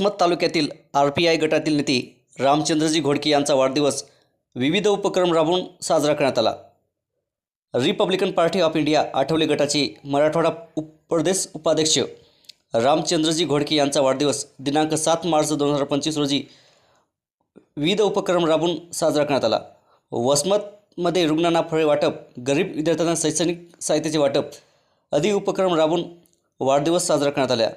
वसमत तालुक्यातील R P I गटातील नेते रामचंद्रजी घोडके यांचा वाढदिवस विविध उपक्रम राबवून साजरा करण्यात आला. Republican party of India Athawale गटाचे मराठवाडा उप प्रदेश उपाध्यक्ष रामचंद्रजी घोडके यांचा वाढदिवस दिनांक सात मार्च दोन हजार पंचवीस रोजी विविध उपक्रम राबवून साजरा करण्यात आला. वसमतमध्ये रुग्णांना फळे वाटप गरीब विद्यार्थ्यांना शैक्षणिक साहित्याचे वाटप आदी उपक्रम राबवून वाढदिवस साजरा करण्यात आला.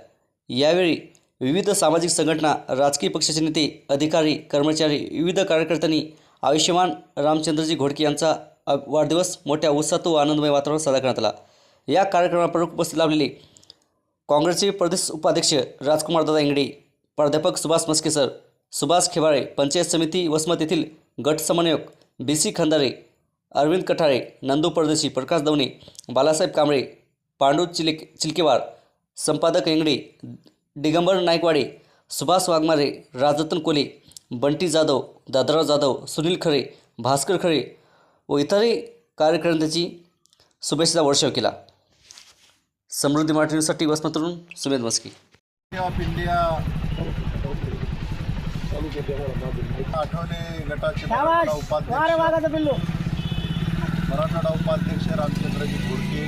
यावेळी विविध सामाजिक संघटना राजकीय पक्षाचे नेते अधिकारी कर्मचारी विविध कार्यकर्त्यांनी आयुष्यमान रामचंद्रजी घोडके यांचा वाढदिवस मोठ्या उत्साहात व आनंदमय वातावरण साजरा करण्यात आला. या कार्यक्रमात प्रमुख उपस्थित लाभलेले काँग्रेसचे प्रदेश उपाध्यक्ष राजकुमार दादा इंगडे प्राध्यापक सुभाष मस्के सर सुभाष खेवाळे पंचायत समिती वसमत येथील गट समन्वयक बी सी खंदारे अरविंद कठाळे नंदू परदेशी प्रकाश दवणे बालासाहेब कांबळे पांडू चिलिक चिलकेवार संपादक इंगडे दिगंबर नायकवाडे सुभाष वाघमारे राजरत्न कोले बंटी जाधव दादराव जाधव सुनील खरे भास्कर खरे व इतरही कार्यकर्त्यांची शुभेच्छा वर्षाव केला. समृद्धी मराठी न्यूजसाठी वसमतरून सुमेध मस्की. Of India. आठवले गटाचे मराठवाडा उपाध्यक्ष रामचंद्रजी घोडके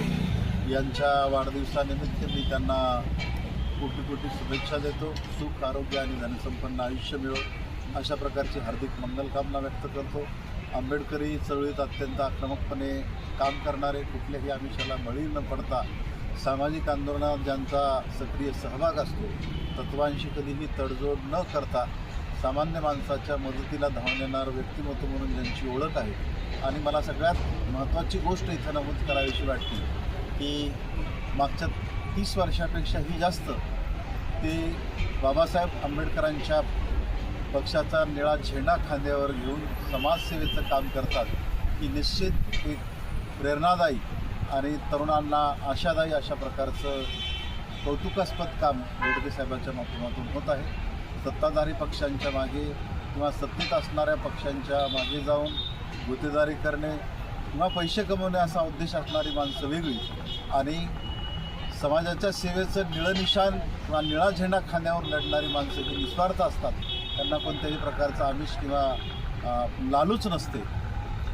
यांच्या वाढदिवसानिमित्त मी त्यांना कोटी कोटी शुभेच्छा देतो. सुख आरोग्य आणि धनसंपन्न आयुष्य मिळो. अशा प्रकारची हार्दिक मंगलकामना व्यक्त करतो. आंबेडकरी चळवळीत अत्यंत आक्रमकपणे काम करणारे. कुठल्याही आमिषाला बळी न पडता सामाजिक आंदोलनात ज्यांचा सक्रिय सहभाग असतो तत्वांशी कधीही तडजोड न करता सामान्य माणसाच्या मदतीला धावून येणार व्यक्तिमत्व म्हणून ज्यांची ओळख आहे. आणि मला सगळ्यात महत्त्वाची गोष्ट इथं नमूद करावीशी वाटते की मागच्या तीस वर्षापेक्षाही जास्त ते बाबासाहेब आंबेडकरांच्या पक्षाचा निळा झेंडा खांद्यावर घेऊन समाजसेवेचं काम करतात. ही निश्चित एक प्रेरणादायी आणि तरुणांना आशादायी अशा प्रकारचं कौतुकास्पद काम बेडके साहेबांच्या माध्यमातून होत आहे. सत्ताधारी पक्षांच्या मागे किंवा सत्तेत असणाऱ्या पक्षांच्या मागे जाऊन गुतेदारी करणे किंवा पैसे कमवणे असा उद्देश असणारी माणसं वेगळी आणि समाजाच्या सेवेचं निळं निशान किंवा निळा झेंडा खांद्यावर लढणारी माणसं जी निस्वार्थ असतात त्यांना कोणत्याही प्रकारचं आमिष किंवा लालूच नसते.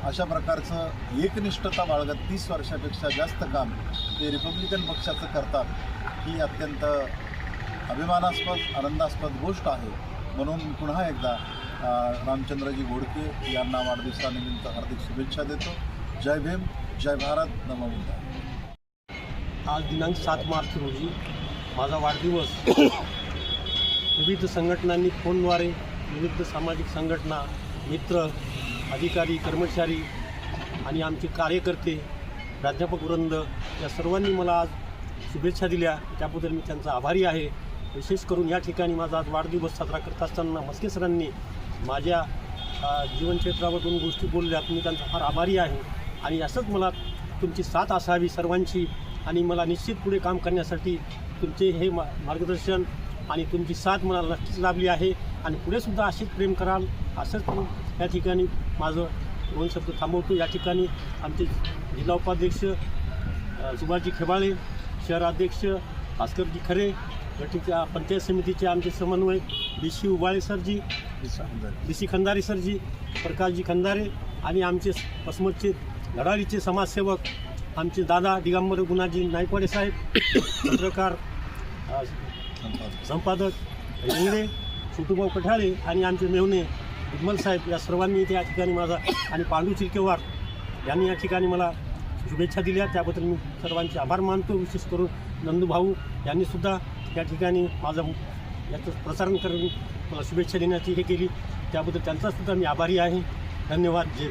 अशा प्रकारचं एकनिष्ठता बाळगत तीस वर्षापेक्षा जास्त काम ते रिपब्लिकन पक्षाचं करतात ही अत्यंत अभिमानास्पद आनंदास्पद गोष्ट आहे. म्हणून पुन्हा एकदा रामचंद्रजी घोडके यांना वाढदिवसानिमित्त हार्दिक शुभेच्छा देतो. जय भीम जय भारत नमो आज दिनांक सात मार्च रोजी माझा वाढदिवस. विविध संघटनांनी फोनद्वारे विविध सामाजिक संघटना मित्र अधिकारी कर्मचारी आणि आमचे कार्यकर्ते प्राध्यापक वृंद या सर्वांनी मला आज शुभेच्छा दिल्या. त्याबद्दल मी त्यांचा आभारी आहे. विशेष करून या ठिकाणी माझा आज वाढदिवस साजरा करत असताना मस्के सरांनी माझ्या जीवनक्षेत्रावर दोन गोष्टी बोलल्यात. मी त्यांचा फार आभारी आहे. आणि असंच मला तुमची साथ असावी सर्वांची. आणि मला निश्चित पुढे काम करण्यासाठी तुमचे हे मा मार्गदर्शन आणि तुमची साथ मला नक्कीच लाभली आहे. आणि पुढेसुद्धा असेच प्रेम कराल असंच या ठिकाणी माझं दोन शब्द थांबवतो. या ठिकाणी आमचे जिल्हा उपाध्यक्ष सुभाषजी खेबाळे शहराध्यक्ष भास्करजी खरे गटीच्या पंचायत समितीचे आमचे समन्वय डी सी उबाळे सरजी डी सी खंदारे सरजी प्रकाशजी खंदारे आणि आमचे पसमतचे धडाडीचे समाजसेवक आमचे दादा दिगंबर गुणाजी नायकवाडे साहेब पत्रकार संपादक इंगडे छोटूभाऊ कठाळे आणि आमचे मेवणे उज्मल साहेब या सर्वांनी त्या ठिकाणी माझा आणि पांडू चिरकेवार यांनी या ठिकाणी मला शुभेच्छा दिल्या. त्याबद्दल मी सर्वांचे आभार मानतो. विशेष करून नंदूभाऊ यांनीसुद्धा या ठिकाणी माझं याचं प्रसारण करून मला शुभेच्छा देण्याची हे केली. त्याबद्दल त्यांचासुद्धा मी आभारी आहे. धन्यवाद. जय